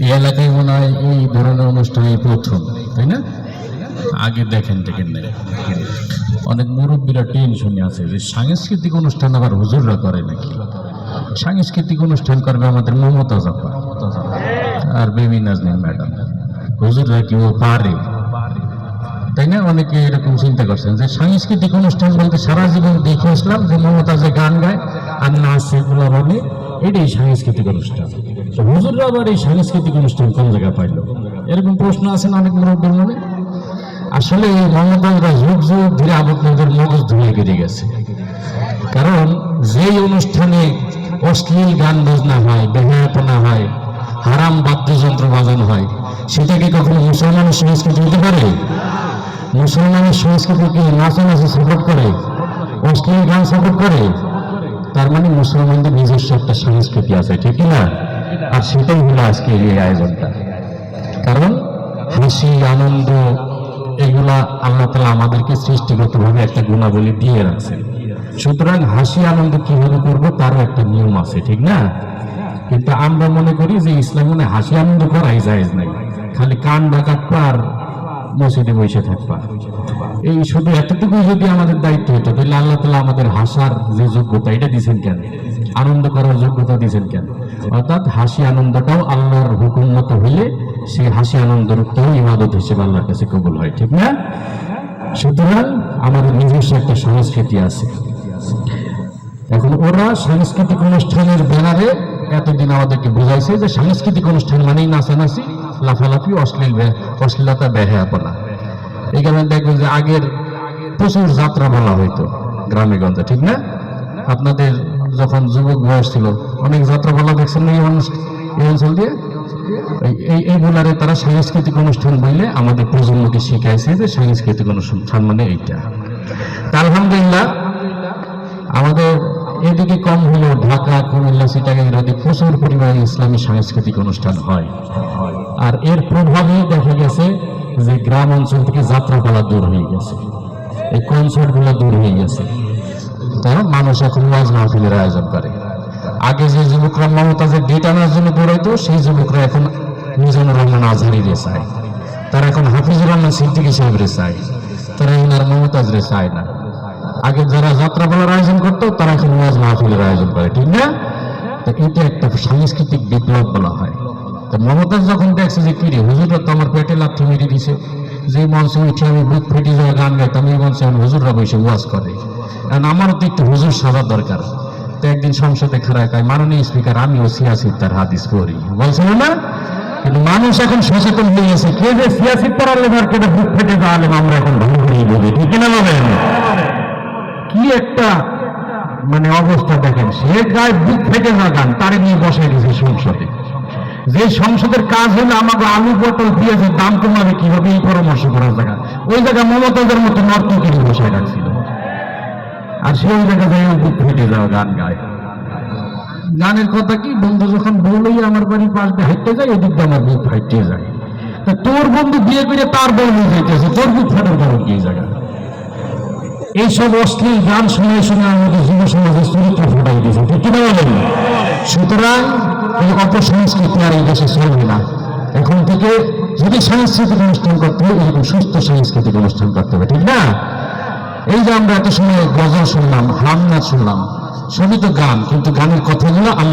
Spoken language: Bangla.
এই এলাকায় মনে হয় এই ধরনের অনুষ্ঠান এই প্রথম, তাই না? আগে দেখেন দেখেন না অনেক মুরব্বীরা টেনশনে আছে যে সাংস্কৃতিক অনুষ্ঠান আবার হুজুররা করে নাকি? সাংস্কৃতিক অনুষ্ঠান করবে আমাদের মমতা জাপা আর বেবি নাজনীন ম্যাডাম। হুজুররা কি ও পারে? তাই না? অনেকে এরকম চিন্তা করছেন যে সাংস্কৃতিক অনুষ্ঠান বলতে সারা জীবন দেখে আসলাম যে মমতা যে গান গায় আর নাচ সেগুলো বলে এটাই সাংস্কৃতিক অনুষ্ঠান। হুজুররা আবার এই সাংস্কৃতিক অনুষ্ঠান কোন পাইলো? এরকম প্রশ্ন আছে না অনেক মুরব্বীর মনে? আসলে এই যুগ যুগ আপনাদের মগজ ধুয়ে গেছে। কারণ যেই অনুষ্ঠানে অশ্লীল গান বাজনা হয়, বেহায়াপনা হয়, হারাম বাদ্যযন্ত্র বাজানো হয়, সেটা কি কখনো মুসলমানের সংস্কৃতি হতে পারে? মুসলমানের সংস্কৃতি কি নাচানাচি সাপোর্ট করে? অশ্লীল গান সাপোর্ট করে? তার মানে মুসলমানদের নিজস্ব একটা সংস্কৃতি আছে, ঠিক না? আর সেটাই হলো আজকে এই আয়োজনটা কারণ হাসি আনন্দ এগুলা আল্লাহ তালা আমাদেরকে সৃষ্টিগতভাবে একটা গুণাবলী দিয়ে রাখছে সুতরাং হাসি আনন্দ কীভাবে করব তারও একটা নিয়ম আছে, ঠিক না? কিন্তু আমরা মনে করি যে ইসলাম মনে হাসি আনন্দ করাই যায় নাই। খালি কান ডাকাতপা আর মসজিদে বসে থাকবা। এই শুধু এতটুকু যদি আমাদের দায়িত্ব হতো তাহলে আল্লাহ তালা আমাদের হাসার যে যোগ্যতা, এটা দিয়েছেন কেন? আনন্দ করার যোগ্যতা দিয়েছেন কেন? অর্থাৎ হাসি আনন্দটাও আল্লাহর হুকুম মতো হইলে সেই হাসি আনন্দটাও ইবাদত হিসেবে আল্লাহর কাছে কবুল হয়, ঠিক না? সুতরাং আমাদের নিজস্ব একটা সংস্কৃতি আছে। এখন ওরা সাংস্কৃতিক অনুষ্ঠানের ব্যানারে এতদিন আমাদেরকে বুঝাইছে যে সাংস্কৃতিক অনুষ্ঠান মানেই নাচানাচি, লাফালাফি, অশ্লীল অশ্লীলতা, বেহায়াপনা। এখানে দেখবেন যে আগের প্রচুর যাত্রা বলা হইতো গ্রামে গঞ্জে, ঠিক না? আপনাদের যখন যুবক বয়স ছিল, অনেক যাত্রা বলা দেখছেন এই এই অঞ্চল দিয়ে? এই- এই এইগুলারে তারা সাংস্কৃতিক অনুষ্ঠান বললে আমাদের প্রজন্মকে শিখাইছে যে সাংস্কৃতিক অনুষ্ঠান মানে এইটা। আলহামদুলিল্লাহ, আমাদের এদিকে কম হলেও ঢাকা, কুমিল্লা সিটাগাং ইত্যাদি প্রচুর পরিমাণে ইসলামী সাংস্কৃতিক অনুষ্ঠান হয়। আর এর প্রভাবে দেখা গেছে যে গ্রাম অঞ্চল থেকে যাত্রাপালা দূর হয়ে গেছে। এই কনসার্টগুলো দূর হয়ে গেছে। তারা মানুষ এখন ওয়াজ মাহফিলের আয়োজন করে। আগে যে যুবকরা মমতাজের ডেট আনার জন্য দৌড়াইতো সেই যুবকরা এখন মিজানুর রহমান আজহারিরে চায়। তারা এখন হাফিজুর রহমান সিদ্দিকী সাহেবরে চায়। তারা এখন আর মমতাজ রে চায় না। আগে যারা যাত্রা বলার আয়োজন করতো, তারা এখন ওয়াজ মাহফিলের আয়োজন করে, ঠিক না? তো এটা একটা সাংস্কৃতিক বিপ্লব বলা হয়। তো মমতাজ যখন দেখছে যে, কিরে, হুজুররা তো আমার পেটে লাথি মেরে দিছে। যে মঞ্চে উঠে আমি বুক ফেটে যাওয়া গান এই মঞ্চে হুজুররা বসে ওয়াজ করে। কারণ আমারও তো একটু হুজুর সাজার দরকার। তো একদিন সংসদে খারাপ হয় মাননীয় স্পিকার আমিও সিয়াসির তার হাদিস পড়ি। বলছিল না কিন্তু মানুষ এখন সচেতন হয়ে গেছে, কে যে আর কে যে বুক ফেটে যাওয়া আমরা এখন বলি। ঠিক না বলেন কি একটা মানে অবস্থা দেখেন, সে গায়ে বুক ফেটে না গান তারে নিয়ে বসাই দিয়েছে সংসদে। যে সংসদের কাজ হলো আমাকে আলু পটল পেঁয়াজের দাম কমাবে কীভাবে, এই পরামর্শ করার জায়গা। ওই জায়গায় মমতাদের মতো নর্তকিরি বসায় রাখছিল আর সেই জায়গা যায় বুক ফেটে যাওয়া, গান গায়। গানের কথা কি, বন্ধু যখন বলেই আমার বাড়ির পাশ হাঁটতে যায়, এদিক দিয়ে আমার বুক ফাইটে যায়। তা তোর বন্ধু বিয়ে করে তার বউ নিয়ে যাইতেছে, তোর বুক ফাটার কারণ কি জায়গা? এইসব অশ্লীল গান শুনে শুনে আমাদের যুব সমাজের চরিত্র ফুটাই দিয়েছে। ঠিক কিনা বলেন সুতরাং এই অপসংস্কৃতি আর এই দেশে চলবে না। এখন থেকে যদি সাংস্কৃতিক অনুষ্ঠান করতে হবে এরকম সুস্থ সাংস্কৃতিক অনুষ্ঠান করতে হবে, ঠিক না? এই যে আমরা এত সময় গজল শুনলাম, হামনা শুনলাম, সবই তো গান, কিন্তু গানের কথাগুলো